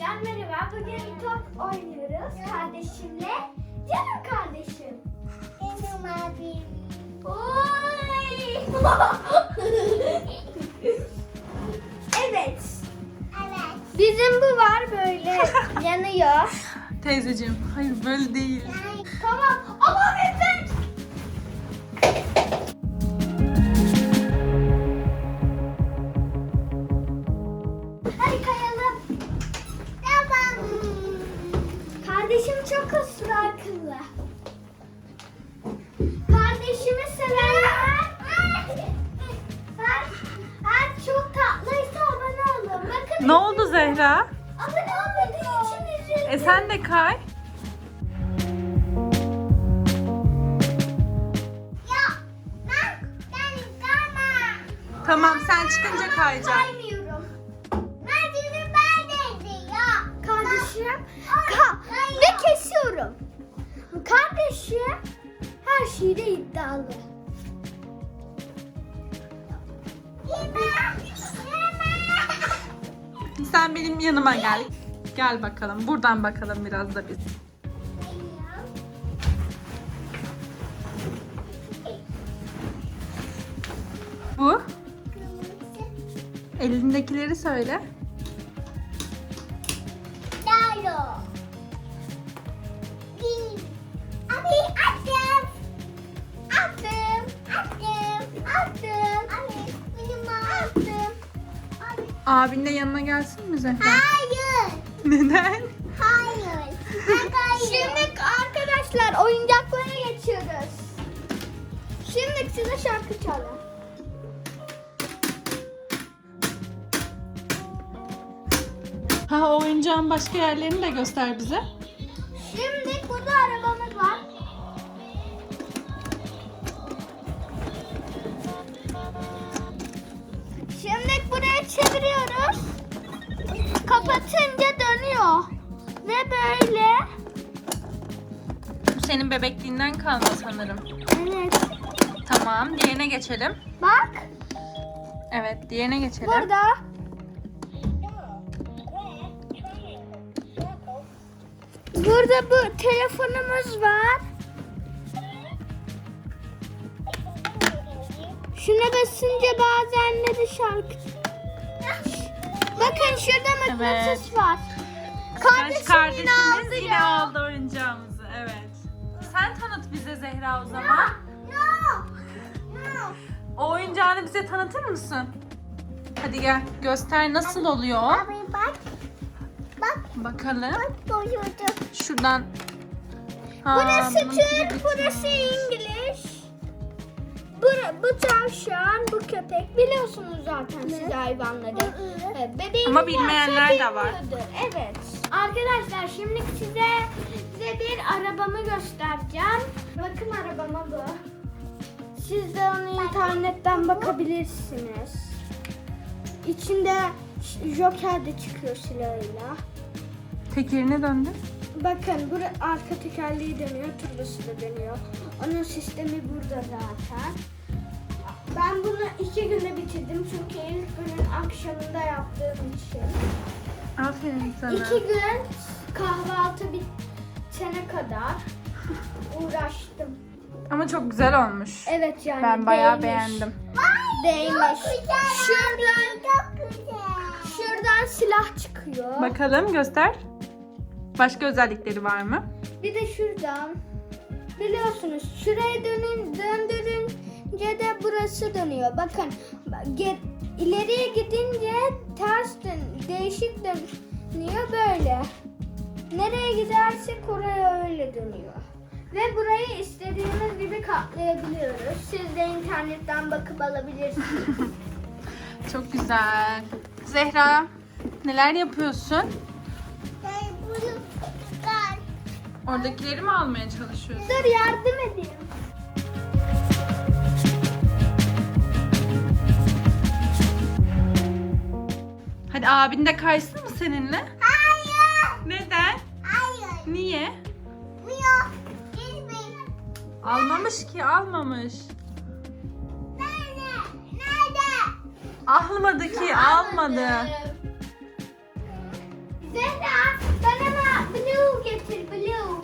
Arkadaşlar merhaba. Bugün top oynuyoruz kardeşimle. Canım kardeşim. Benim abim. Oy. evet. Evet. Bizim bu var böyle yanıyor. Teyzeciğim hayır böyle değil. tamam ama lütfen. Çok uslu akıllı. Kardeşimi sevenler her, her çok tatlıysa abone olun. Bakın Ne oldu Zehra? abone olmadığı için üzüldüm. E sen de kay. Ya ben. Tamam sen çıkınca kayacaksın. Kardeşim. Ka ve kesiyorum. Kardeşim her şeyde iddialı. Sen benim yanıma gel. Gel bakalım. Buradan bakalım biraz da biz. Bu. Elindekileri söyle. Abin de yanına gelsin mi Zehra? Hayır. Neden? Hayır. Şimdi arkadaşlar oyuncaklara geçiyoruz. Şimdi size şarkı çalın. Ha o oyuncağın başka yerlerini de göster bize. Bebekliğinden kalma sanırım. Evet. Tamam diğerine geçelim. Bak Evet diğerine geçelim. burada. Burada bu telefonumuz var. Şuna basınca bazen de şarkı. Bakın şurada mıknatıs var. Kaç kardeşimiz aldı yine aldı. Evet. Sen tanıt bize Zehra o zaman. No. No. O oyuncağını bize tanıtır mısın? Hadi gel göster nasıl oluyor. Abi bak. Bak. Bakalım. Bak. Şuradan. Ha, Burası Türk, burası İngiliz. Bu, bu tavşan, bu köpek. Biliyorsunuz zaten siz hayvanları. Bebeğiniz Ama bilmeyenler de var. Evet. Arkadaşlar şimdi size arabamı göstereceğim. Bakın arabama bu. Siz de onu internetten bakabilirsiniz. İçinde Joker de çıkıyor silahıyla. Tekerine döndü. Bakın bura arka tekerleği dönüyor, turbosu da dönüyor. Onun sistemi burada zaten. Ben bunu iki günde bitirdim çünkü ilk günün akşamında yaptığım için. Aferin sana. İki gün kahvaltı bitene kadar uğraştım. Ama çok güzel olmuş. Evet yani Ben bayağı değmiş. beğendim. Değmiş. Şuradan, şuradan silah çıkıyor. Bakalım göster. Başka özellikleri var mı? Bir de şuradan. Biliyorsunuz şuraya dönün, döndürünce de burası dönüyor. Bakın ge- ileriye gidince ters dön, değişik dönüyor böyle. Nereye gidersek oraya öyle dönüyor. Ve burayı istediğimiz gibi katlayabiliyoruz. Siz de internetten bakıp alabilirsiniz. Çok güzel. Zehra neler yapıyorsun? Oradakileri mi almaya çalışıyorsun? Dur yardım edeyim. Hadi abin de kaysın mı seninle? Hayır. Neden? Niye? Yok. Gitmeyin. Almamış ki almamış. Nerede? Nerede? Almadı ki almadı. Zehra bana blue getir blue.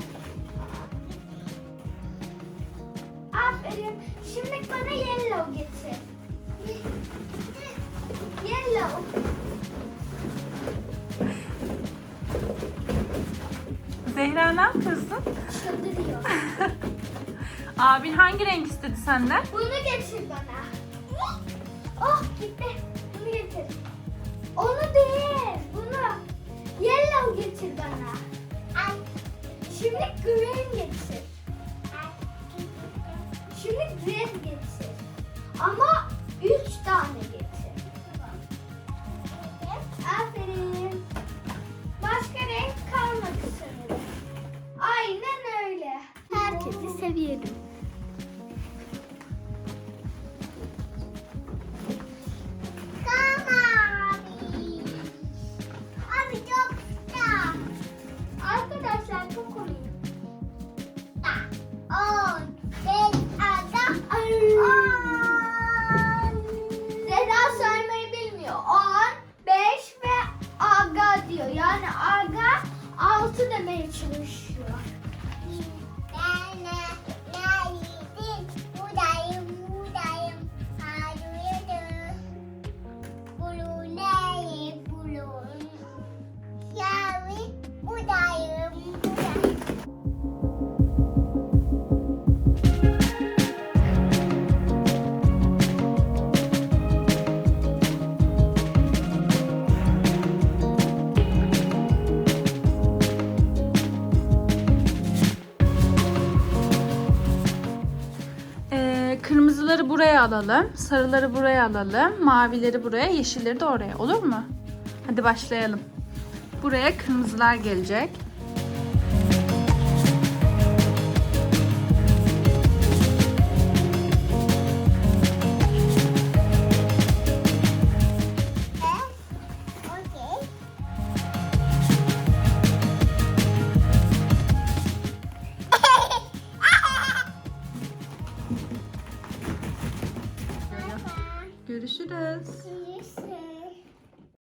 Aferin. Şimdi bana yellow getir. Zehra ne yapıyorsun? Çıldırıyor. Abin hangi renk istedi senden? Bunu getir bana. Oh gitti. Bunu getir. Onu değil. Bunu. Yellow getir bana. Ay. Şimdi green getir. Şimdi red getir. Ama üç tane percebido. Kırmızıları buraya alalım, sarıları buraya alalım, mavileri buraya, yeşilleri de oraya. Olur mu? Hadi başlayalım. Buraya kırmızılar gelecek. Yes.